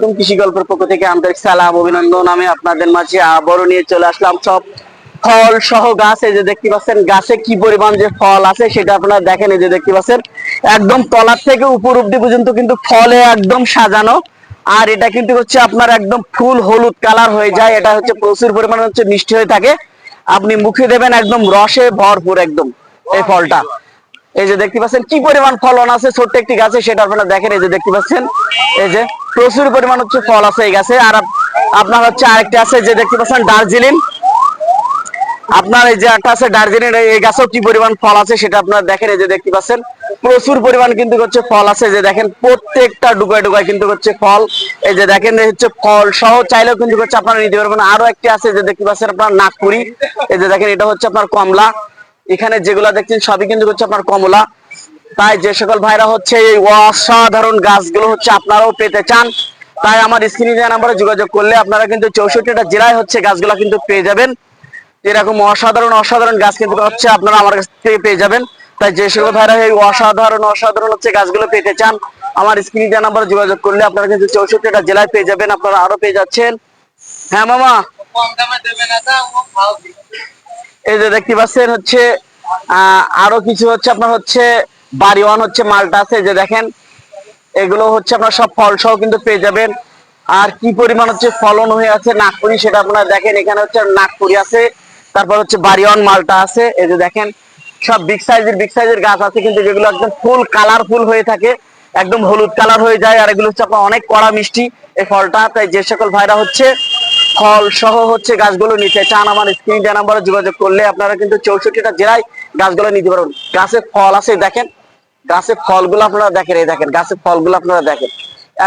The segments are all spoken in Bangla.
আলাইকুম কৃষি গল্পের পক্ষ থেকে আন্তরিক সালাম, অভিনন্দন। আমি আপনাদের মাঝে আবারও নিয়ে চলে আসলাম। সব ফল সহ গাছ যে দেখতে পাচ্ছেন, গাছে কি পরিমাণ যে ফল আছে সেটা আপনারা দেখেন যে দেখতে পাচ্ছেন। একদম তলার থেকে উপর অব্দি পর্যন্ত কিন্তু ফলে একদম সাজানো। আর এটা কিন্তু হচ্ছে আপনার একদম ফুল হলুদ কালার হয়ে যায়। এটা হচ্ছে প্রচুর পরিমাণে হচ্ছে মিষ্টি হয়ে থাকে। আপনি মুখে দেবেন একদম রসে ভরপুর একদম এই ফলটা। এই যে দেখতে পাচ্ছেন, কি পরিমাণ ফলন আছে ছোট্ট একটি গাছে, সেটা আপনারা দেখেন, এই যে দেখতে পাচ্ছেন। এই যে প্রচুর পরিমাণ হচ্ছে ফল আছে এই গাছে। আর আপনার হচ্ছে আরেকটা আছে যে দেখতে পাচ্ছেন দার্জিলিং। আপনার এই যে একটা আছে দার্জিলিং, এই- গাছেও কি পরিমাণ ফল আছে সেটা আপনারা দেখেন, এই যে দেখতে পাচ্ছেন। প্রচুর পরিমাণ কিন্তু হচ্ছে ফল আছে যে দেখেন, প্রত্যেকটা ডুগায় ডুগায় কিন্তু হচ্ছে ফল। এই যে দেখেন হচ্ছে ফল সহ চাইলেও কিন্তু হচ্ছে আপনারা নিতে পারবেন আরও একটি আছে যে দেখতে পাচ্ছেন আপনার নাগপুরি। এই যে দেখেন, এটা হচ্ছে আপনার কমলা। এখানে যেগুলা দেখছেন, সবই কিন্তু হচ্ছে আপনার কমলা। তাই যে সকল ভাইরা হচ্ছে এই অসাধারণ গাছগুলো হচ্ছে আপনারাও পেতে চান তাই আমার স্ক্রিনে নাম্বারে যোগাযোগ করলে আপনারা কিন্তু চৌষট্টিটা জেলায় হচ্ছে গাছগুলা কিন্তু পেয়ে যাবেন। এরকম অসাধারণ অসাধারণ গাছ কিন্তু হচ্ছে আপনারা আমার কাছ থেকে পেয়ে যাবেন। তাই যে সকল ভাইরা এই অসাধারণ অসাধারণ হচ্ছে গাছগুলো পেতে চান আমার স্ক্রিনে দেওয়া নাম্বারে যোগাযোগ করলে আপনারা কিন্তু চৌষট্টিটা জেলায় পেয়ে যাবেন আপনারা আরও পেয়ে যাচ্ছেন। হ্যাঁ মামা। এই যে দেখতে পাচ্ছেন হচ্ছে আহ, আরও কিছু হচ্ছে আপনার হচ্ছে বাড়িওয়ান হচ্ছে মালটা আছে যে দেখেন, এগুলো হচ্ছে আপনার সব ফল সহ কিন্তু পেয়ে যাবেন। আর কি পরিমাণ হচ্ছে ফলন হয়ে আছে নাগপুরি সেটা আপনারা দেখেন, এখানে হচ্ছে নাগপুরি আছে, তারপর হচ্ছে বাড়িওয়ান মালটা আছে, এই যে দেখেন, সব বিগ সাইজের বিগ সাইজের গাছ আছে, কিন্তু যেগুলো একদম ফুল কালারফুল হয়ে থাকে, একদম হলুদ কালার হয়ে যায়, আর এগুলো হচ্ছে আপনার অনেক কড়া মিষ্টি, এই ফলটা, তাই যে সকল ভাইরা হচ্ছে ফল সহ হচ্ছে গাছগুলো নিতে চান, আমার স্ক্রিন নাম্বারে যোগাযোগ করলে আপনারা কিন্তু চৌষট্টিটা জেলায় গাছগুলো নিতে পারবেন। গাছে ফল আছে, দেখেন গাছের ফলগুলো আপনারা দেখেন, এই দেখেন গাছের ফলগুলো আপনারা দেখেন।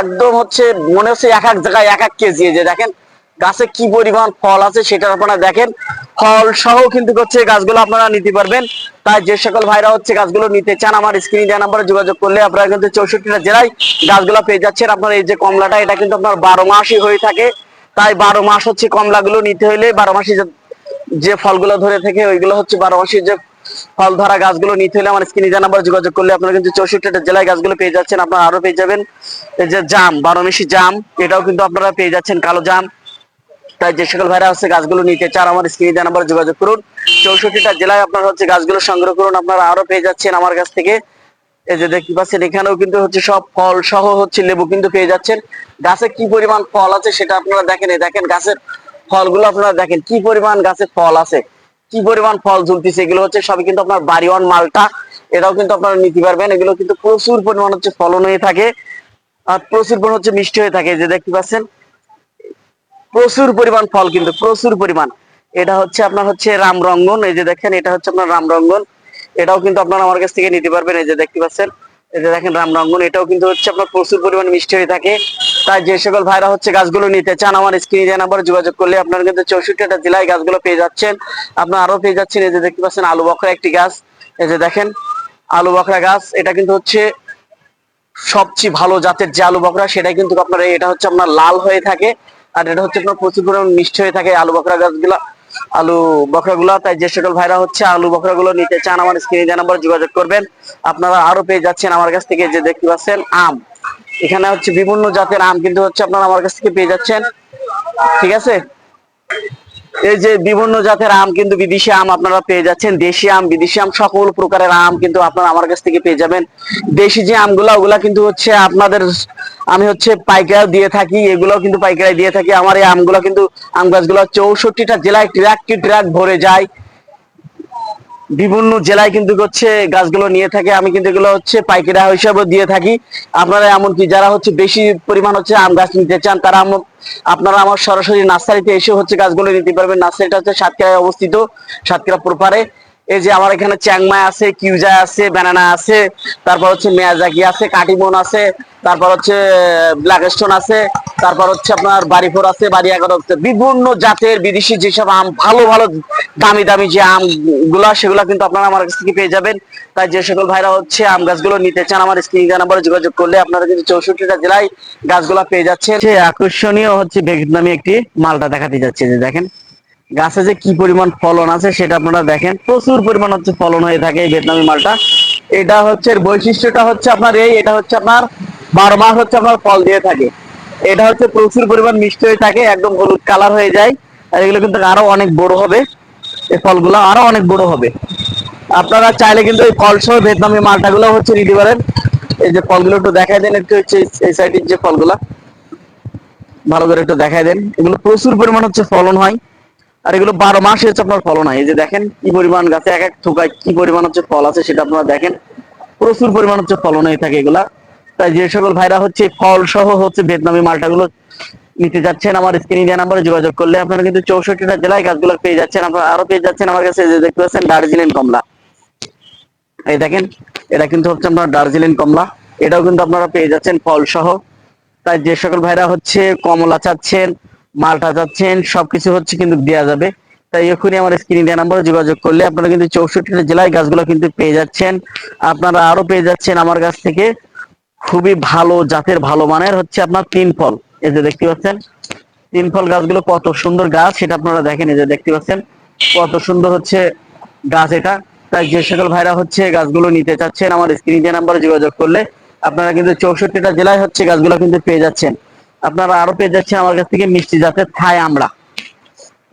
একদম হচ্ছে মনে হচ্ছে এক এক জায়গায় এক এক কেজি যে দেখেন, গাছে কি পরিমাণ ফল আছে সেটা আপনারা দেখেন। ফল সহ কিন্তু হচ্ছে গাছগুলো আপনারা নিতে পারবেন। তাই যে সকল ভাইরা হচ্ছে গাছগুলো নিতে চান, আমার স্ক্রিন দেওয়া নাম্বারে যোগাযোগ করলে আপনারা কিন্তু চৌষট্টিটা জেলায় গাছগুলো পেয়ে যাচ্ছেন। আপনার এই যে কমলাটা, এটা কিন্তু আপনার বারো মাসই হয়ে থাকে। তাই বারো মাস হচ্ছে কমলাগুলো নিতে হলে বারো মাসে যে ফলগুলো ধরে থাকে, ওইগুলো হচ্ছে বারো মাসের যে ফল ধরা গাছগুলো নিতে হলে আমার স্ক্রিনে নাম্বার যোগাযোগ করলে আপনারা কিন্তু চৌষট্টিটা জেলায় গাছগুলো পেয়ে যাচ্ছেন। আপনারা আরও পেয়ে যাবেন। এই যে জাম বারো মাসি জাম, এটাও কিন্তু আপনারা পেয়ে যাচ্ছেন, কালো জাম। তাই যে সকল ভাইরা হচ্ছে গাছগুলো নিতে চান, আমার স্ক্রিনে নাম্বার যোগাযোগ করুন। চৌষট্টিটা জেলায় আপনারা হচ্ছে গাছগুলো সংগ্রহ করুন, আপনারা আরও পেয়ে যাচ্ছেন আমার কাছ থেকে। এই যে দেখতে পাচ্ছেন, এখানেও কিন্তু হচ্ছে সব ফল সহ হচ্ছে লেবু কিন্তু পেয়ে যাচ্ছেন। গাছে কি পরিমাণ ফল আছে সেটা আপনারা দেখেন দেখেন গাছের ফলগুলো আপনারা দেখেন, কি পরিমাণ গাছে ফল আছে। কি পরিমাণ ফল ঝুলতেছে, এগুলো হচ্ছে সবই কিন্তু আপনার বাড়িওয়ান মালটা। এটাও কিন্তু আপনারা নিতে পারবেন। এগুলো কিন্তু প্রচুর পরিমাণ হচ্ছে ফলন হয়ে থাকে। আর প্রচুর পরিমাণ হচ্ছে মিষ্টি হয়ে থাকে যে দেখতে পাচ্ছেন। প্রচুর পরিমাণ ফল কিন্তু, প্রচুর পরিমাণ। এটা হচ্ছে আপনার হচ্ছে রামরঙ্গন, এই যে দেখেন, এটা হচ্ছে আপনার রামরঙ্গন। এটাও কিন্তু আপনারা আমার কাছ থেকে নিতে পারবেন, এই যে দেখতে পাচ্ছেন। যে দেখেন রামরঙ্গন এটাও কিন্তু হচ্ছে আপনার প্রচুর পরিমাণ মিষ্টি হয়ে থাকে। তাই যে সকল ভাইরা হচ্ছে গাছগুলো নিতে চান, আমার স্ক্রিনে দেওয়া নাম্বারে যোগাযোগ করলে আপনারা কিন্তু চৌষট্টিটা জেলায় গাছগুলো পেয়ে যাচ্ছেন। আপনার আরও পেয়ে যাচ্ছেন এই যে দেখতে পাচ্ছেন আলু বকরা একটি গাছ। এই যে দেখেন আলু বকরা গাছ, এটা কিন্তু হচ্ছে সবচেয়ে ভালো জাতের যে আলু বকরা সেটা কিন্তু আপনার, এটা হচ্ছে আপনার লাল হয়ে থাকে। আর এটা হচ্ছে আপনার প্রচুর পরিমাণ মিষ্টি হয়ে থাকে আলু বকরা গাছগুলা। আলু বকরাগুলো তাই যে সকল ভাইরা হচ্ছে আলু বকরাগুলো নিতে চান, আমার স্ক্রিনে যে নাম্বার যোগাযোগ করবেন। আপনারা আরও পেয়ে যাচ্ছেন আমার কাছ থেকে যে দেখতে পাচ্ছেন আম। এখানে হচ্ছে বিভিন্ন জাতের আম কিন্তু হচ্ছে আপনারা আমার কাছ থেকে পেয়ে যাচ্ছেন। ঠিক আছে? এই যে বিভিন্ন জাতের আম কিন্তু বিদেশি আম আপনারা পেয়ে যাচ্ছেন। দেশি আম, বিদেশি আম, সকল প্রকারের আম কিন্তু আপনারা আমার কাছ থেকে পেয়ে যাবেন। দেশি যে আমগুলা, ওগুলা কিন্তু হচ্ছে আপনাদের আমি হচ্ছে পাইকারি দিয়ে থাকি, এগুলাও কিন্তু পাইকারি দিয়ে থাকি। আমার এই আমগুলা কিন্তু আম গাছগুলো চৌষট্টিটা জেলায় ট্রাক কি ট্রাক ভরে যায়। বিভিন্ন জেলায় কিন্তু হচ্ছে গাছগুলো নিয়ে থাকে। আমি কিন্তু এগুলো হচ্ছে পাইকারি হিসাবে দিয়ে থাকি। আপনারা এমনকি যারা হচ্ছে বেশি পরিমাণ হচ্ছে আম গাছ নিতে চান, তারা আপনারা আমার সরাসরি নার্সারিতে এসে হচ্ছে গাছগুলো নিতে পারবেন। নার্সারিটা হচ্ছে সাতক্ষীরায় অবস্থিত, সাতক্ষীরা প্রপারে। এই যে আমার এখানে চ্যাংমাই আছে কিউজা আছে ব্যানানা আছে, তারপর হচ্ছে মেয়াজাকি আছে, কাটিমন আছে, তারপর হচ্ছে ব্ল্যাক স্টোন আছে, তারপর হচ্ছে আপনার বাড়িফোর আছে বাড়ি এগারো বিভিন্ন জাতের বিদেশি যেসব আম, ভালো ভালো দামি দামি যে আমগুলা সেগুলা কিন্তু আপনারা আমার কাছ থেকে পেয়ে যাবেন। তাই যে সকল ভাইরা হচ্ছে আম গাছগুলো নিতে চান, আমার স্ক্রিন নাম্বারে যোগাযোগ করলে আপনারা কিন্তু চৌষট্টিটা জেলায় গাছগুলা পেয়ে যাচ্ছেন। সে আকর্ষণীয় হচ্ছে ভিয়েতনামি একটি মালটা দেখাতে যাচ্ছে, যে দেখেন। গাছে যে কি পরিমাণ ফলন আছে সেটা আপনারা দেখেন। প্রচুর পরিমাণ হচ্ছে ফলন হয়ে থাকে এই ভিয়েতনামি মালটা। এটা হচ্ছে বৈশিষ্ট্যটা হচ্ছে আপনার এই, এটা হচ্ছে আপনার বারো মাস হচ্ছে আপনার ফল দিয়ে থাকে। এটা হচ্ছে প্রচুর পরিমাণ মিষ্টি হয়ে থাকে, একদম হলুদ কালার হয়ে যায়। আর এগুলো কিন্তু আরও অনেক বড় হবে। এই ফলগুলো আরও অনেক বড় হবে। আপনারা চাইলে কিন্তু এই ফল সহ ভিয়েতনামি মালটাগুলো হচ্ছে নিতে পারেন। এই যে ফলগুলো একটু দেখাই দেন, একটু হচ্ছে এই- এই সাইডের যে ফলগুলা। ভালো করে একটু দেখাই দেন। এগুলো প্রচুর পরিমাণ হচ্ছে ফলন হয়। আর এগুলো বারো মাসে হচ্ছে আপনার ফলন হয়। এই যে দেখেন কি পরিমাণ গাছে এক এক থোকায় কি পরিমাণ হচ্ছে ফল আছে সেটা আপনারা দেখেন। প্রচুর পরিমাণ হচ্ছে ফলন হয়ে থাকে এগুলা। তাই যে সকল ভাইরা হচ্ছে ফল সহ হচ্ছে ভিয়েতনামি মালটাগুলো নিতে যাচ্ছেন আমার স্ক্রিন ইন্ডিয়া নাম্বারে যোগাযোগ করলে আপনারা কিন্তু চৌষট্টিটা জেলায় গাছগুলো পেয়ে যাচ্ছেন। আপনারা আরও পেয়ে যাচ্ছেন আমার কাছে যে দেখতে পাচ্ছেন দার্জিলিং কমলা। এই দেখেন, এটা কিন্তু হচ্ছে আপনার দার্জিলিং কমলা। এটাও কিন্তু আপনারা পেয়ে যাচ্ছেন ফল সহ। তাই যে সকল ভাইরা হচ্ছে কমলা চাচ্ছেন মালটা চাচ্ছেন সবকিছু হচ্ছে কিন্তু দেওয়া যাবে। তাই এখনই আমার স্ক্রিন ইন্ডিয়া নাম্বারে যোগাযোগ করলে আপনারা কিন্তু চৌষট্টিটা জেলায় গাছগুলো কিন্তু পেয়ে যাচ্ছেন। আপনারা আরও পেয়ে যাচ্ছেন আমার কাছ থেকে। খুবই ভালো জাতের, ভালো মানের হচ্ছে আপনার তিন ফল। এই যে দেখতে পাচ্ছেন, তিন ফল গাছগুলো কত সুন্দর গাছ, সেটা আপনারা দেখেন, এই যে দেখতে পাচ্ছেন, কত সুন্দর হচ্ছে গাছ এটা। তাই যে সকল ভাইরা হচ্ছে গাছগুলো নিতে চাচ্ছেন, আমার স্ক্রিন যে নাম্বারে যোগাযোগ করলে আপনারা কিন্তু চৌষট্টিটা জেলায় হচ্ছে গাছগুলো কিন্তু পেয়ে যাচ্ছেন। আপনারা আরও পেয়ে যাচ্ছেন আমার কাছ থেকে মিষ্টি জাতের থাই আমরা।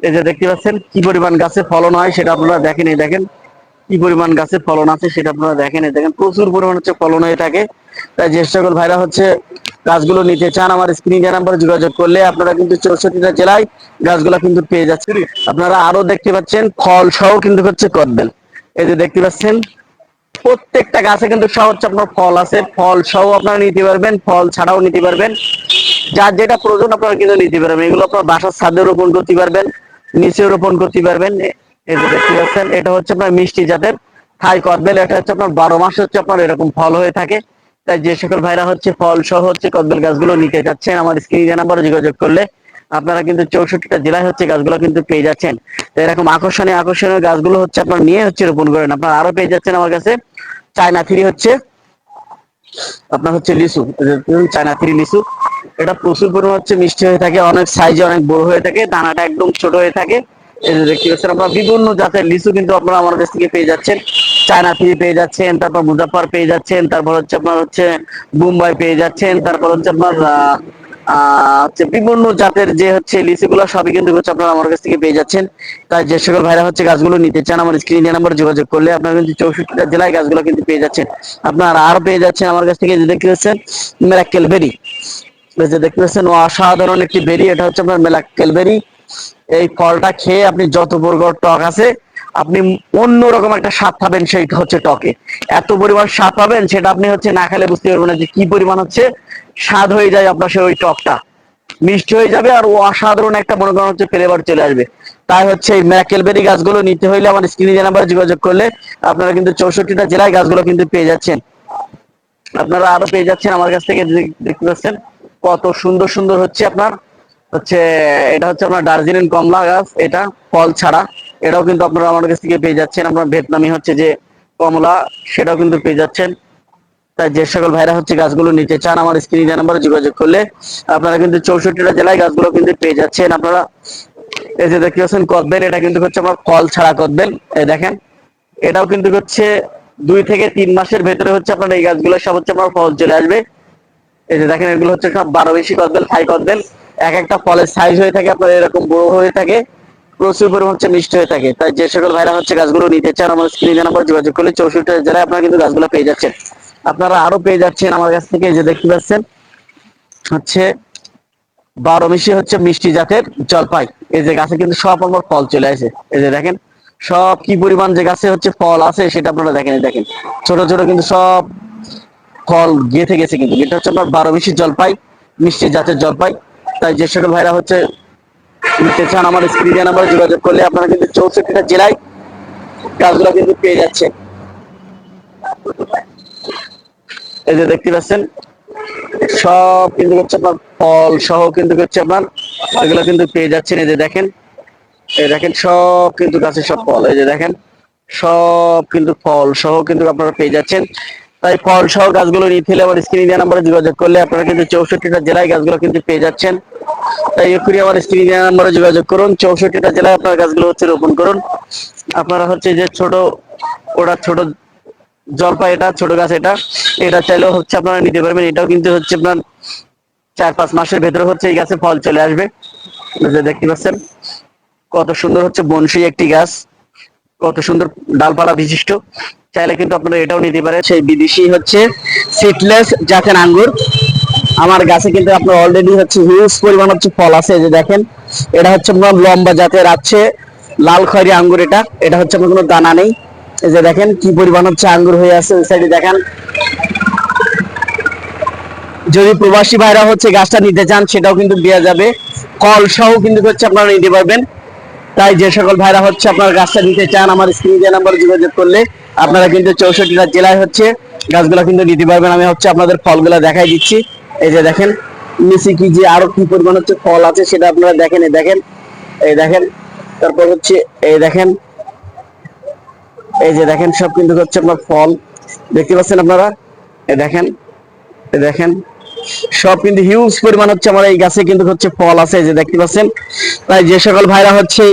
এই যে দেখতে পাচ্ছেন, কি পরিমাণ গাছে ফলন হয় সেটা আপনারা দেখেন, এই দেখেন। কি পরিমাণ গাছে ফলন আছে সেটা আপনারা দেখেন, এই দেখেন। প্রচুর পরিমাণ হচ্ছে ফলন হয়ে থাকে। তাই যে সকল ভাইরা হচ্ছে গাছগুলো নিতে চান, আমার স্ক্রিন নাম্বারে যোগাযোগ করলে আপনারা কিন্তু চৌষট্টিটা জেলায় গাছগুলো কিন্তু পেয়ে যাচ্ছেন। আপনারা আরও দেখতে পাচ্ছেন, ফল সহ কিন্তু হচ্ছে করবেন এই যে দেখতে পাচ্ছেন, প্রত্যেকটা গাছে কিন্তু সহ হচ্ছে আপনার ফল আছে। ফল সহ আপনারা নিতে পারবেন, ফল ছাড়াও নিতে পারবেন। যার যেটা প্রয়োজন আপনারা কিন্তু নিতে পারবেন। এগুলো আপনার বাসার ছাদে রোপণ করতে পারবেন নিচে রোপণ করতে পারবেন। দেখতে পাচ্ছেন, এটা হচ্ছে আপনার মিষ্টি জাতের থাই কদবেল, এটা হচ্ছে আপনার বারো মাস হচ্ছে আপনার এরকম ফল হয়ে থাকে। তাই যে সকল ভাইরা হচ্ছে ফল সহ হচ্ছে কদবেল গাছগুলো নিতে যাচ্ছেন, আমার স্ক্রিনে নাম্বারে যোগাযোগ করলে আপনারা কিন্তু চৌষট্টিটা জেলায় হচ্ছে গাছগুলো কিন্তু পেয়ে যাচ্ছেন। তো এরকম আকর্ষণীয় আকর্ষণীয় গাছগুলো হচ্ছে আপনার নিয়ে হচ্ছে রোপণ করেন। আপনারা আরও পেয়ে যাচ্ছেন আমার কাছে। চায়না থ্রি হচ্ছে আপনার হচ্ছে লিচু চায়না থ্রি লিচু এটা প্রচুর পরিমাণ হচ্ছে মিষ্টি হয়ে থাকে অনেক সাইজে অনেক বড় হয়ে থাকে দানাটা একদম ছোট হয়ে থাকে। দেখতে বিভিন্ন জাতের লিচু কিন্তু আপনারা আমার কাছ থেকে পেয়ে যাচ্ছেন। চায়না থ্রি পেয়ে যাচ্ছেন তারপর মুজাফার পেয়ে যাচ্ছেন তারপর হচ্ছে আপনার হচ্ছে মুম্বাই পেয়ে যাচ্ছেন তারপর হচ্ছে আপনার আহ, হচ্ছে বিভিন্ন জাতের যে হচ্ছে লিচুগুলো সবই কিন্তু হচ্ছে আপনারা আমার কাছ থেকে পেয়ে যাচ্ছেন। তাই যে সকল ভাইরা হচ্ছে গাছগুলো নিতে চান, আমার স্ক্রিন নাম্বার যোগাযোগ করলে আপনারা কিন্তু চৌষট্টিটা জেলায় গাছগুলো কিন্তু পেয়ে যাচ্ছেন। আপনারা আর পেয়ে যাচ্ছেন আমার কাছ থেকে যে দেখতে পাচ্ছেন মেরাক্কেল বেরি। যে দেখতে পাচ্ছেন, অসাধারণ একটি বেরি, এটা হচ্ছে আপনার মেলাক্কেল বেরি। এই ফলটা খেয়ে আপনি যত বর্গর টক আছে, আপনি অন্যরকম একটা স্বাদ পাবেন সেইটা হচ্ছে টকে। এত পরিমাণ স্বাদ পাবেন, সেটা আপনি হচ্ছে না খেলে বুঝতে পারবেন না যে কি পরিমাণ হচ্ছে। স্বাদ হয়ে যায় আপনার সেই ওই টকটা। মিষ্টি হয়ে যাবে আর ও অসাধারণ একটা মনে করেন হচ্ছে ফ্লেভার চলে আসবে। তাই হচ্ছে এই ম্যাকেলবেরি গাছগুলো নিতে হইলে আমার স্ক্রিনে নাম্বারে যোগাযোগ করলে আপনারা কিন্তু চৌষট্টিটা জেলায় গাছগুলো কিন্তু পেয়ে যাচ্ছেন। আপনারা আরও পেয়ে যাচ্ছেন আমার কাছ থেকে দেখতে পাচ্ছেন, কত সুন্দর সুন্দর হচ্ছে আপনার, হচ্ছে এটা হচ্ছে আপনার দার্জিলিং কমলা গাছ, এটা ফল ছাড়া। এটাও কিন্তু আপনারা আমার কাছ থেকে পেয়ে যাচ্ছেন। আপনার ভিয়েতনামি হচ্ছে যে কমলা, সেটাও কিন্তু পেয়ে যাচ্ছেন। তাই যে সকল ভাইরা হচ্ছে গাছগুলো নিতে চান, আমার স্ক্রিনে নাম্বারে যোগাযোগ করলে আপনারা কিন্তু চৌষট্টিটা জেলায় গাছগুলো কিন্তু পেয়ে যাচ্ছেন। আপনারা এই যে দেখতে পাচ্ছেন কদবেল, এটা কিন্তু হচ্ছে আমার ফল ছাড়া কদবেল। এই দেখেন, এটাও কিন্তু হচ্ছে দুই থেকে তিন মাসের ভেতরে হচ্ছে আপনার এই গাছগুলো সব হচ্ছে আপনার ফল চলে আসবে। এই যে দেখেন, এগুলো হচ্ছে সব বারো বেশি কদবেল থাই কদবেল। এক একটা ফলের সাইজ হয়ে থাকে আপনার এরকম বড় হয়ে থাকে, প্রচুর পরিমাণ হচ্ছে মিষ্টি হয়ে থাকে। তাই যে সকল ভাইরা হচ্ছে গাছগুলো নিতে চান, আমার স্ক্রিনে নাম্বার যোগাযোগ করলে চৌষট্টি জেলায় আপনারা কিন্তু গাছগুলো পেয়ে যাচ্ছেন। আপনারা আরও পেয়ে যাচ্ছেন আমার কাছ থেকে যে দেখতে পাচ্ছেন, হচ্ছে বারো মিশি হচ্ছে মিষ্টি জাতের জলপাই। এই যে গাছে কিন্তু সব আমার ফল চলে আসে। এই যে দেখেন, সব কি পরিমাণ যে গাছে হচ্ছে ফল আছে, সেটা আপনারা দেখেন দেখেন। ছোট ছোট কিন্তু সব ফল গেঁথে গেছে কিন্তু। এটা হচ্ছে আপনার বারো মিশি জলপাই, মিষ্টি জাতের জলপাই। তাই যে সকল ভাইরা হচ্ছে নিতে চান, আমার স্ক্রিনে নাম্বারে যোগাযোগ করলে আপনারা কিন্তু চৌষট্টিটা জেলায় গাছগুলো কিন্তু পেয়ে যাচ্ছে এই যে দেখতে পাচ্ছেন, সব কিন্তু হচ্ছে আপনার ফল সহ কিন্তু হচ্ছে আপনার এগুলো কিন্তু পেয়ে যাচ্ছেন। এই যে দেখেন, এই দেখেন সব কিন্তু গাছে সব ফল, এই যে দেখেন, সব কিন্তু ফল সহ কিন্তু আপনারা পেয়ে যাচ্ছেন। তাই ফল সহ গাছগুলো নিতে হলে আমার স্ক্রিনে নাম্বারে যোগাযোগ করলে আপনারা কিন্তু চৌষট্টিটা জেলায় গাছগুলো কিন্তু পেয়ে যাচ্ছেন। তাই এক্ষুনি আমার স্ক্রিনে নাম্বারে যোগাযোগ করুন, চৌষট্টিটা জেলায় আপনার গাছগুলো হচ্ছে রোপণ করুন। আপনারা হচ্ছে যে ছোট ওটা ছোট জলপাই এটা, ছোট গাছ এটা। এটা চাইলেও হচ্ছে আপনারা নিতে পারবেন। এটাও কিন্তু হচ্ছে আপনার চার পাঁচ মাসের ভেতরে হচ্ছে এই গাছে ফল চলে আসবে। দেখতে পাচ্ছেন, কত সুন্দর হচ্ছে বনশী একটি গাছ। কত সুন্দর ডালপালা বিশিষ্ট। চাইলে কিন্তু আপনারা এটাও নিতে পারেন। সেই বিদেশি হচ্ছে সিটলেস জাতের আঙ্গুর। আমার গাছে কিন্তু আপনার অলরেডি হচ্ছে হিউজ পরিমাণ হচ্ছে ফল আছে যে দেখেন। এটা হচ্ছে আপনার লম্বা জাতের আছে। লাল খয়েরি আঙ্গুর এটা। এটা হচ্ছে আপনার কোনো দানা নেই। এই যে দেখেন কি পরিমাণ হচ্ছে আঙ্গুর হয়ে আছে, ওই সাইডে দেখেন। যদি প্রবাসী ভাইরা হচ্ছে গাছটা নিতে চান, সেটাও কিন্তু দেওয়া যাবে। কল সহ কিন্তু হচ্ছে আপনারা নিতে পারবেন। তাই যে সকল ভাইরা হচ্ছে আপনার গাছটা নিতে চান, আমার স্ক্রিন দেওয়া নাম্বার যোগাযোগ করলে আপনারা কিন্তু চৌষট্টিটা জেলায় হচ্ছে গাছগুলো কিন্তু নিতে পারবেন। আমি হচ্ছে আপনাদের ফলগুলো দেখাই দিচ্ছি। এই যে দেখেন, নিচে কি যে আরও কি পরিমাণ হচ্ছে ফল আছে, সেটা আপনারা দেখেন, এই দেখেন এই দেখেন। তারপর হচ্ছে এই দেখেন এই যে দেখেন, সব কিন্তু হচ্ছে আপনার ফল। দেখতে পাচ্ছেন আপনারা? এই দেখেন এই দেখেন, সব কিন্তু হিউজ পরিমাণ হচ্ছে আমার এই গাছে কিন্তু হচ্ছে ফল আছে যে দেখতে পাচ্ছেন। তাই যে সকল ভাইরা হচ্ছে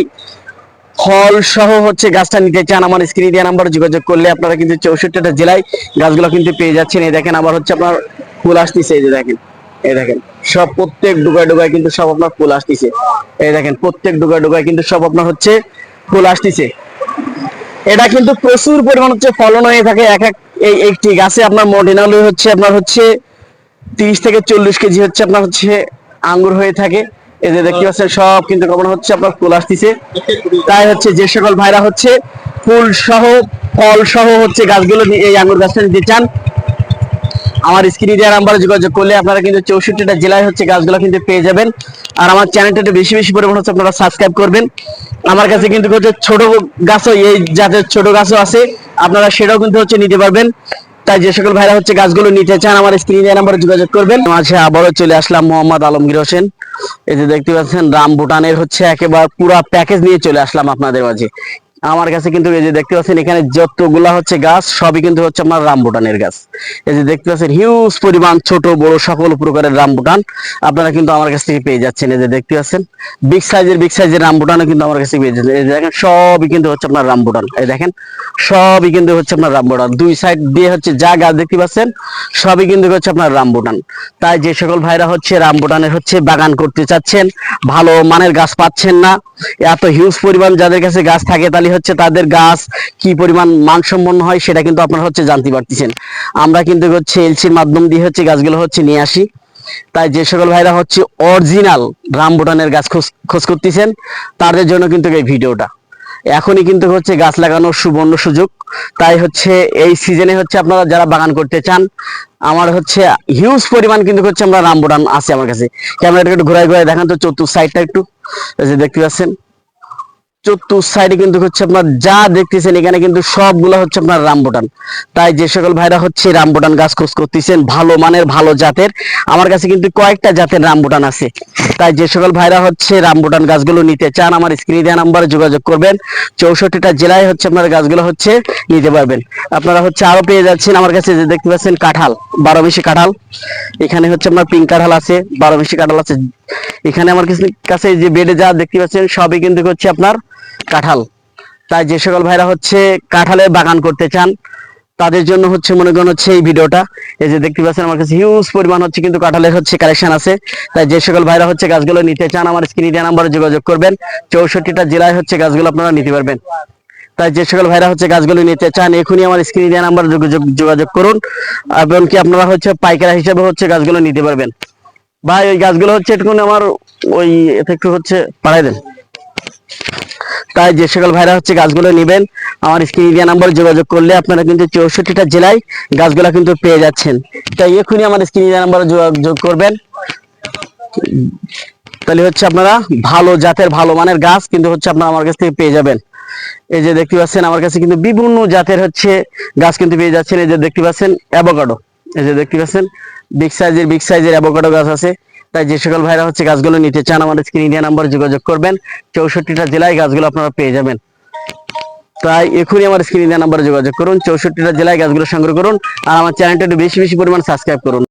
ফল সহ হচ্ছে গাছটা নিতে চান, আমার স্ক্রিন দেওয়া নাম্বার যোগাযোগ করলে আপনারা কিন্তু চৌষট্টিটা জেলায় গাছগুলো কিন্তু পেয়ে যাচ্ছেন। এই দেখেন, আবার হচ্ছে আপনার ফুল আসতেছে, এই যে দেখেন, এই দেখেন, সব প্রত্যেক ডুগায় ডুগায় কিন্তু সব আপনার ফুল আসতেছে। এই দেখেন, প্রত্যেক ডুগায় ডুগায় কিন্তু সব আপনার হচ্ছে ফুল আসতেছে। এটা কিন্তু প্রচুর পরিমাণ হচ্ছে ফলন হয়ে থাকে এক এক এই একটি গাছে। আপনার মডিনালি হচ্ছে আপনার হচ্ছে তিরিশ থেকে চল্লিশ কেজি হচ্ছে আপনার হচ্ছে আঙ্গুর হয়ে থাকে। এই যে দেখতে পাচ্ছেন, সব কিন্তু কখনো হচ্ছে, আপনার ফুল আসতেছে। তাই হচ্ছে যে সকল ভাইরা হচ্ছে ফুল সহ, ফল সহ হচ্ছে গাছগুলো এই আঙ্গুর গাছটা নিতে চান। আমার স্ক্রিনে দেওয়ার নাম্বারে যোগাযোগ করলে আপনারা কিন্তু চৌষট্টিটা জেলায় হচ্ছে গাছগুলো কিন্তু পেয়ে যাবেন। আর আমার চ্যানেলটা একটু বেশি বেশি পরিমাণ হচ্ছে আপনারা সাবস্ক্রাইব করবেন। আমার কাছে কিন্তু হচ্ছে ছোট গাছও, এই জাতের ছোট গাছও আছে, আপনারা সেটাও কিন্তু হচ্ছে নিতে পারবেন। তাই যে সকল ভাইরা হচ্ছে গাছগুলো নিতে চান, আমার স্ক্রিনে দেওয়ার নাম্বারে যোগাযোগ করবেন। মাঝে আবারও চলে আসলাম মোহাম্মদ আলমগীর হোসেন। এই যে দেখতে পাচ্ছেন রাম ভুটানের হচ্ছে একেবারে পুরা প্যাকেজ নিয়ে চলে আসলাম আপনাদের মাঝে। আমার কাছে কিন্তু এই যে দেখতে পাচ্ছেন, এখানে যতগুলা হচ্ছে গাছ, সবই কিন্তু হচ্ছে আপনার রামবুটানের গাছ। এই যে দেখতে পাচ্ছেন হিউজ পরিমাণ ছোট, বড় সকল প্রকারের রামবুটান আপনারা কিন্তু আমার কাছ থেকে পেয়ে যাচ্ছেন। এই যে দেখতে পাচ্ছেন বিগ সাইজের বিগ সাইজের রামবুটানও কিন্তু আমার কাছে পেয়ে যাচ্ছেন। এই যে দেখেন, সবই কিন্তু হচ্ছে আপনার রামবুটান। এই দেখেন, সবই কিন্তু হচ্ছে আপনার রামবুটান। দুই সাইড দিয়ে হচ্ছে যা গাছ দেখতে পাচ্ছেন, সবই কিন্তু হচ্ছে আপনার রামবুটান। তাই যে সকল ভাইরা হচ্ছে রামবুটানের হচ্ছে বাগান করতে চাচ্ছেন, ভালো মানের গাছ পাচ্ছেন না, এত হিউজ পরিমাণ যাদের কাছে গাছ থাকে তাহলে হচ্ছে তাদের গাছ কি পরিমাণ মানসম্পন্ন হয় সেটা কিন্তু আপনারা হচ্ছে জানতে পারতেছেন। আমরা কিন্তু হচ্ছে এলসির মাধ্যম দিয়ে হচ্ছে গাছগুলো হচ্ছে নিয়ে আসি। তাই যে সকল ভাইরা হচ্ছে অরিজিনাল রামবুটানের গাছ খোঁজ খোঁজ করতেছেন, তাদের জন্য কিন্তু এই ভিডিওটা। এখনই কিন্তু হচ্ছে গাছ লাগানোর সুবর্ণ সুযোগ। তাই হচ্ছে এই সিজনে হচ্ছে আপনারা যারা বাগান করতে চান, আমার হচ্ছে হিউজ পরিমাণ কিন্তু হচ্ছে আমরা রামবুটান আছে আমার কাছে। ক্যামেরাটা একটু ঘুরাই ঘুরাই দেখান তো চতুর্থ সাইডটা একটু। দেখতে পাচ্ছেন চতুর্থ সাইডে কিন্তু হচ্ছে আপনার যা দেখতেছেন, এখানে কিন্তু সবগুলো হচ্ছে আপনার রামবুটান। তাই যে সকল ভাইরা হচ্ছে রামবুটান গাছ খোঁজ করতেছেন, ভালো মানের, ভালো জাতের। আমার কাছে কিন্তু কয়েকটা জাতের রামবুটান আছে। তাই যে সকল ভাইরা হচ্ছে রামবুটান গাছগুলো নিতে চান, আমার স্ক্রিনে দেওয়া নাম্বারে যোগাযোগ করবেন। চৌষট্টিটা জেলায় হচ্ছে আপনার গাছগুলো হচ্ছে নিতে পারবেন। আপনারা হচ্ছে আরও পেয়ে যাচ্ছেন আমার কাছে যে দেখতে পাচ্ছেন কাঁঠাল, বারো মিশি কাঁঠাল। এখানে হচ্ছে আপনার পিঙ্ক কাঁঠাল আছে, বারো মিশি কাঁঠাল আছে। এখানে আমার কাছে যে বেডে যা দেখতে পাচ্ছেন, সবই কিন্তু হচ্ছে আপনার কাঁঠাল। তাই যে সকল ভাইরা হচ্ছে কাঁঠালের বাগান করতে চান, তাদের জন্য হচ্ছে মনে করেন হচ্ছে এই ভিডিওটা। এই যে দেখতে পাচ্ছেন, আমার কাছে হিউজ পরিমাণ হচ্ছে কিন্তু কাঁঠালের হচ্ছে কালেকশন আছে। তাই যে সকল ভাইরা হচ্ছে গাছগুলো নিতে চান, আমার স্ক্রিনে দেওয়া নাম্বারে যোগাযোগ করবেন। চৌষট্টিটা জেলায় হচ্ছে গাছগুলো আপনারা নিতে পারবেন। তাই যে সকল ভাইরা হচ্ছে গাছগুলো নিতে চান, এখনই আমার স্ক্রিনে দেওয়া নাম্বারে যোগাযোগ করুন। এবং কি আপনারা হচ্ছে পাইকারা হিসেবে হচ্ছে গাছগুলো নিতে পারবেন। ভাই, ওই গাছগুলো হচ্ছে একটু আমার ওই এতে একটু হচ্ছে পাঠাই দেন। তাই যে সকল ভাইরা হচ্ছে গাছগুলো নেবেন, আমার স্ক্রিনে দেওয়া নাম্বার যোগাযোগ করলে আপনারা কিন্তু চৌষট্টিটা জেলায় গাছগুলো কিন্তু পেয়ে যাচ্ছেন। তাই এখনই আমার স্ক্রিনে দেওয়া নাম্বারে যোগাযোগ করবেন। তাহলে হচ্ছে আপনারা ভালো জাতের, ভালো মানের গাছ কিন্তু হচ্ছে আপনারা আমার কাছ থেকে পেয়ে যাবেন। এই যে দেখতে পাচ্ছেন, আমার কাছে কিন্তু বিভিন্ন জাতের হচ্ছে গাছ কিন্তু পেয়ে যাচ্ছেন। এই যে দেখতে পাচ্ছেন অ্যাভোকাডো এই যে দেখতে পাচ্ছেন বিগ সাইজের বিগ সাইজের অ্যাভোকাডো গাছ আছে। তাই যে সকল ভাইরা হচ্ছে গাছগুলো নিতে চান, আমাদের স্ক্রিন ইন্ডিয়া নাম্বার যোগাযোগ করবেন। চৌষট্টিটা জেলায় গাছগুলো আপনারা পেয়ে যাবেন। তাই এখনই আমার স্ক্রিন ইন্ডিয়া নাম্বার যোগাযোগ করুন, চৌষট্টিটা জেলায় গাছগুলো সংগ্রহ করুন। আর আমার চ্যানেলটা একটু বেশি বেশি পরিমাণ সাবস্ক্রাইব করুন।